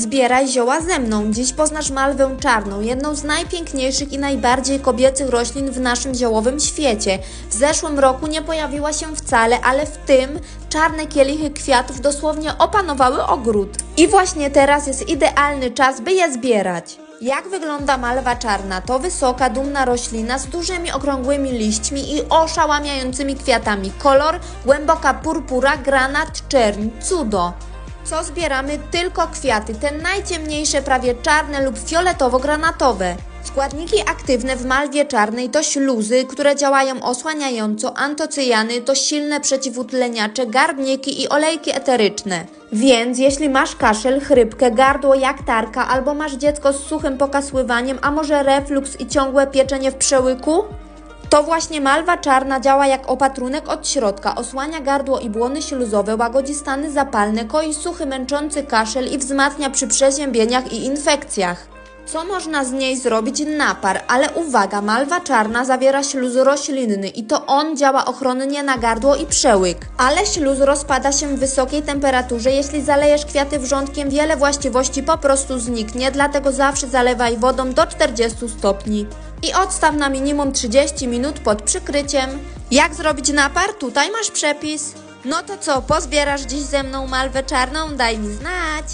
Zbieraj zioła ze mną. Dziś poznasz malwę czarną, jedną z najpiękniejszych i najbardziej kobiecych roślin w naszym ziołowym świecie. W zeszłym roku nie pojawiła się wcale, ale w tym czarne kielichy kwiatów dosłownie opanowały ogród. I właśnie teraz jest idealny czas, by je zbierać. Jak wygląda malwa czarna? To wysoka, dumna roślina z dużymi, okrągłymi liśćmi i oszałamiającymi kwiatami. Kolor głęboka purpura, granat, czerń. Cudo! Co zbieramy? Tylko kwiaty, te najciemniejsze, prawie czarne lub fioletowo-granatowe. Składniki aktywne w malwie czarnej to śluzy, które działają osłaniająco, antocyjany to silne przeciwutleniacze, garbniki i olejki eteryczne. Więc jeśli masz kaszel, chrypkę, gardło jak tarka, albo masz dziecko z suchym pokasływaniem, a może refluks i ciągłe pieczenie w przełyku, to właśnie malwa czarna działa jak opatrunek od środka, osłania gardło i błony śluzowe, łagodzi stany zapalne, koi suchy, męczący kaszel i wzmacnia przy przeziębieniach i infekcjach. Co można z niej zrobić? Napar, ale uwaga, malwa czarna zawiera śluz roślinny i to on działa ochronnie na gardło i przełyk. Ale śluz rozpada się w wysokiej temperaturze, jeśli zalejesz kwiaty wrzątkiem, wiele właściwości po prostu zniknie, dlatego zawsze zalewaj wodą do 40 stopni. I odstaw na minimum 30 minut pod przykryciem. Jak zrobić napar? Tutaj masz przepis. No to co, pozbierasz dziś ze mną malwę czarną? Daj mi znać.